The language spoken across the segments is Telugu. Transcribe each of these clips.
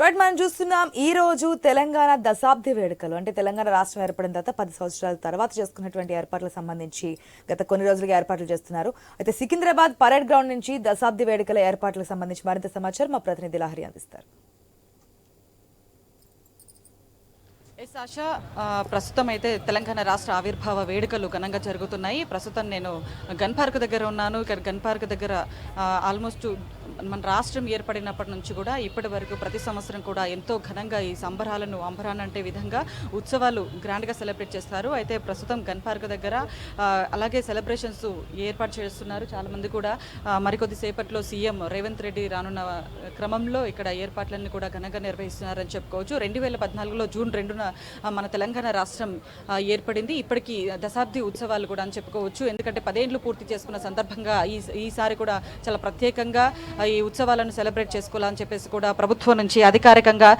రైట్ మనం చూస్తున్నాం ఈ రోజు తెలంగాణ దశాబ్ది వేడుకలు. అంటే తెలంగాణ రాష్ట్రం ఏర్పడిన తర్వాత పది సంవత్సరాల తర్వాత చేసుకున్నటువంటి ఏర్పాట్లకు సంబంధించి గత కొన్ని రోజులుగా ఏర్పాట్లు చేస్తున్నారు. అయితే సికింద్రాబాద్ పరేడ్ గ్రౌండ్ నుంచి దశాబ్ది వేడుకల ఏర్పాట్లకు సంబంధించి మరింత సమాచారం మా ప్రతినిధి లహరి అందిస్తారు. ఎస్ ఆశ ప్రస్తుతం అయితే తెలంగాణ రాష్ట్ర ఆవిర్భావ వేడుకలు ఘనంగా జరుగుతున్నాయి. ప్రస్తుతం నేను గన్ పార్క్ దగ్గర ఉన్నాను. ఇక్కడ గన్ పార్క్ దగ్గర ఆల్మోస్ట్ మన రాష్ట్రం ఏర్పడినప్పటి నుంచి కూడా ఇప్పటి వరకు ప్రతి సంవత్సరం కూడా ఎంతో ఘనంగా ఈ సంబరాలను అంబరానంటే విధంగా ఉత్సవాలు గ్రాండ్గా సెలబ్రేట్ చేస్తారు. అయితే ప్రస్తుతం గన్ పార్క్ దగ్గర అలాగే సెలబ్రేషన్స్ ఏర్పాటు చేస్తున్నారు. చాలామంది కూడా మరికొద్ది సేపట్లో సీఎం రేవంత్ రెడ్డి రానున్న క్రమంలో ఇక్కడ ఏర్పాట్లన్నీ కూడా ఘనంగా నిర్వహిస్తున్నారని చెప్పుకోవచ్చు. రెండు వేల పద్నాలుగులో జూన్ రెండున మన తెలంగాణ రాష్ట్రం ఏర్పడింది. ఇప్పటికీ దశాబ్ది ఉత్సవాలు కూడా అని చెప్పుకోవచ్చు. ఎందుకంటే పదేండ్లు పూర్తి చేసుకున్న సందర్భంగా ఈ ఈసారి కూడా చాలా ప్రత్యేకంగా ఈ ఉత్సవాలను సెలబ్రేట్ చేసుకోవాలని చెప్పేసి కూడా ప్రభుత్వం నుంచి అధికారికంగా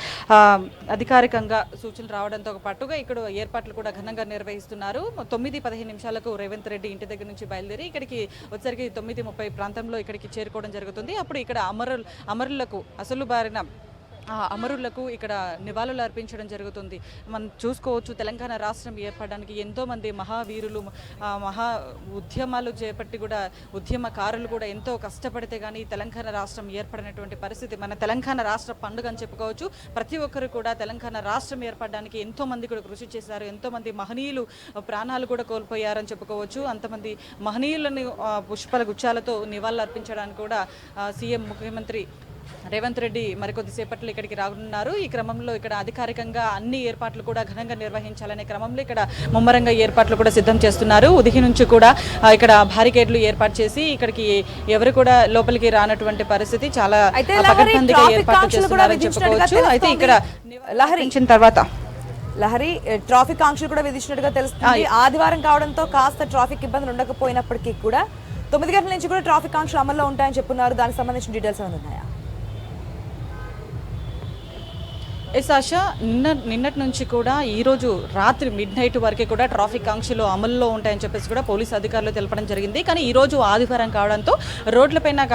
అధికారికంగా సూచనలు రావడంతో పాటుగా ఇక్కడ ఏర్పాట్లు కూడా ఘనంగా నిర్వహిస్తున్నారు. తొమ్మిది పదిహేను నిమిషాలకు రేవంత్ రెడ్డి ఇంటి దగ్గర నుంచి బయలుదేరి ఇక్కడికి వచ్చేసరికి తొమ్మిది ముప్పై ప్రాంతంలో ఇక్కడికి చేరుకోవడం జరుగుతుంది. అప్పుడు ఇక్కడ అమరులు అమరులకు అసలు బారిన అమరులకు ఇక్కడ నివాళులు అర్పించడం జరుగుతుంది. మనం చూసుకోవచ్చు తెలంగాణ రాష్ట్రం ఏర్పడడానికి ఎంతోమంది మహావీరులు మహా ఉద్యమాలు చేపట్టి కూడా ఉద్యమకారులు కూడా ఎంతో కష్టపడితే కానీ తెలంగాణ రాష్ట్రం ఏర్పడినటువంటి పరిస్థితి మన తెలంగాణ రాష్ట్ర పండుగ అని చెప్పుకోవచ్చు. ప్రతి ఒక్కరు కూడా తెలంగాణ రాష్ట్రం ఏర్పడడానికి ఎంతోమంది కూడా కృషి చేశారు. ఎంతో మంది మహనీయులు ప్రాణాలు కూడా కోల్పోయారని చెప్పుకోవచ్చు. అంతమంది మహనీయులను పుష్పల గుచ్చాలతో నివాళులు అర్పించడానికి కూడా సీఎం ముఖ్యమంత్రి రేవంత్ రెడ్డి మరికొద్ది సేపట్లో ఇక్కడికి రానున్నారు. ఈ క్రమంలో ఇక్కడ అధికారికంగా అన్ని ఏర్పాట్లు కూడా ఘనంగా నిర్వహించాలనే క్రమంలో ఇక్కడ ముమ్మరంగా ఏర్పాట్లు కూడా సిద్ధం చేస్తున్నారు. ఉదయం నుంచి కూడా ఇక్కడ బారికేడ్లు ఏర్పాటు చేసి ఇక్కడికి ఎవరు కూడా లోపలికి రానటువంటి పరిస్థితి చాలా పకడ్బందీగా కూడా చేస్తున్నారని చెప్పుకోవచ్చు. అయితే ఇక్కడ తెలుస్తోంది. లహరి. ఇచ్చిన తర్వాత లహరి ట్రాఫిక్ ఆంక్షలు కూడా విధించినట్టుగా తెలుస్తుంది. ఆదివారం కావడంతో కాస్త ట్రాఫిక్ ఇబ్బందులు ఉండకపోయినప్పటికీ కూడా తొమ్మిది గంటల నుంచి కూడా ట్రాఫిక్ ఆంక్షలు అమల్లో ఉంటాయని చెప్పున్నారు. దానికి సంబంధించిన డీటెయిల్స్ ఏమైనా ఉన్నాయా? ఎస్ ఆశ నిన్న నిన్నటి నుంచి కూడా ఈరోజు రాత్రి మిడ్ నైట్ వరకు కూడా ట్రాఫిక్ ఆంక్షలు అమల్లో ఉంటాయని చెప్పేసి కూడా పోలీసు అధికారులు తెలపడం జరిగింది. కానీ ఈరోజు ఆదివారం కావడంతో రోడ్లపైన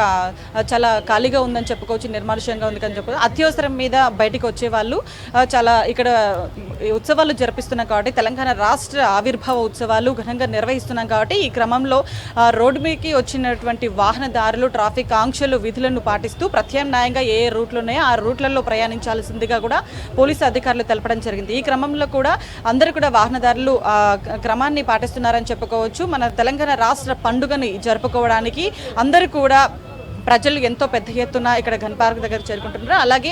చాలా ఖాళీగా ఉందని చెప్పుకోవచ్చు నిర్మానుష్యంగా ఉంది అని చెప్పుకోవచ్చు. అత్యవసరం మీద బయటికి వచ్చే వాళ్ళు చాలా ఇక్కడ ఉత్సవాలు జరిపిస్తున్నాం కాబట్టి తెలంగాణ రాష్ట్ర ఆవిర్భావ ఉత్సవాలు ఘనంగా నిర్వహిస్తున్నాం కాబట్టి ఈ క్రమంలో రోడ్డు మీదకి వచ్చినటువంటి వాహనదారులు ట్రాఫిక్ ఆంక్షలు విధులను పాటిస్తూ ప్రత్యామ్నాయంగా ఏ ఏ రూట్లు ఉన్నాయో ఆ రూట్లలో ప్రయాణించాల్సిందిగా కూడా పోలీసు అధికారులు తెలపడం జరిగింది. ఈ క్రమంలో కూడా అందరూ కూడా వాహనదారులు ఆ క్రమాన్ని పాటిస్తున్నారని చెప్పుకోవచ్చు. మన తెలంగాణ రాష్ట్ర పండుగని జరుపుకోవడానికి అందరూ కూడా ప్రజలు ఎంతో పెద్ద ఎత్తున ఇక్కడ గన్ పార్క్ దగ్గర చేరుకుంటున్నారు. అలాగే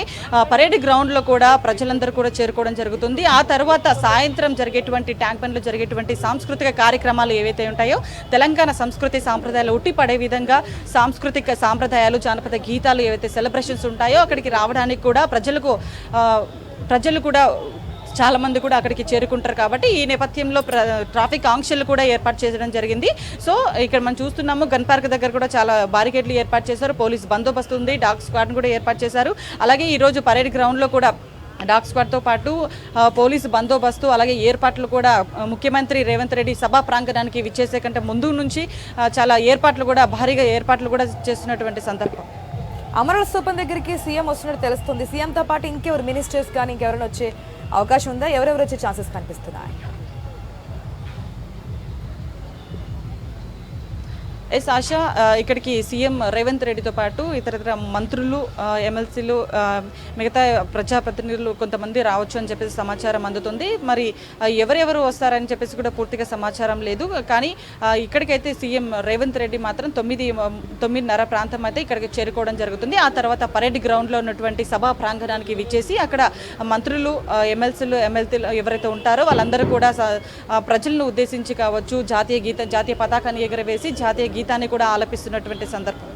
పరేడ్ గ్రౌండ్లో కూడా ప్రజలందరూ కూడా చేరుకోవడం జరుగుతుంది. ఆ తర్వాత సాయంత్రం జరిగేటువంటి ట్యాంక్ బండ్లో జరిగేటువంటి సాంస్కృతిక కార్యక్రమాలు ఏవైతే ఉంటాయో తెలంగాణ సంస్కృతి సాంప్రదాయాలు ఉట్టిపడే విధంగా సాంస్కృతిక సాంప్రదాయాలు జానపద గీతాలు ఏవైతే సెలబ్రేషన్స్ ఉంటాయో అక్కడికి రావడానికి కూడా ప్రజలకు ప్రజలు కూడా చాలా మంది కూడా అక్కడికి చేరుకుంటారు కాబట్టి ఈ నేపథ్యంలో ట్రాఫిక్ ఆంక్షలు కూడా ఏర్పాటు చేయడం జరిగింది. సో ఇక్కడ మనం చూస్తున్నాము గన్ పార్క్ దగ్గర కూడా చాలా బారికేడ్లు ఏర్పాటు చేశారు. పోలీస్ బందోబస్తు ఉంది డాగ్ స్క్వాడ్ కూడా ఏర్పాటు చేశారు. అలాగే ఈరోజు పరేడ్ గ్రౌండ్లో కూడా డాగ్ స్క్వాడ్తో పాటు పోలీసు బందోబస్తు అలాగే ఏర్పాట్లు కూడా ముఖ్యమంత్రి రేవంత్ రెడ్డి సభా ప్రాంగణానికి విచ్చేసే కంటే ముందు నుంచి చాలా ఏర్పాట్లు కూడా భారీగా ఏర్పాట్లు కూడా చేస్తున్నటువంటి సందర్భం. అమరుల స్థూపం దగ్గరికి సీఎం వస్తున్నట్టు తెలుస్తుంది. సీఎంతో పాటు ఇంకెవరు మినిస్టర్స్ కానీ ఇంకెవరైనా వచ్చే అవకాశం ఉందా? ఎవరెవరు వచ్చే ఛాన్సెస్ కనిపిస్తున్నాయి? ఎస్ ఆశ ఇక్కడికి సీఎం రేవంత్ రెడ్డితో పాటు ఇతర మంత్రులు ఎమ్మెల్సీలు మిగతా ప్రజాప్రతినిధులు కొంతమంది రావచ్చు అని చెప్పేసి సమాచారం అందుతుంది. మరి ఎవరెవరు వస్తారని చెప్పేసి కూడా పూర్తిగా సమాచారం లేదు. కానీ ఇక్కడికైతే సీఎం రేవంత్ రెడ్డి మాత్రం తొమ్మిది తొమ్మిదిన్నర ప్రాంతం అయితే ఇక్కడికి చేరుకోవడం జరుగుతుంది. ఆ తర్వాత పరేడ్ గ్రౌండ్లో ఉన్నటువంటి సభా ప్రాంగణానికి విచ్చేసి అక్కడ మంత్రులు ఎమ్మెల్సీలు ఎమ్మెల్సీలు ఎవరైతే ఉంటారో వాళ్ళందరూ కూడా ప్రజలను ఉద్దేశించి కావచ్చు జాతీయ గీత జాతీయ పతాకాన్ని ఎగరవేసి జాతీయ గీతాన్ని కూడా ఆలపిస్తున్నటువంటి సందర్భం.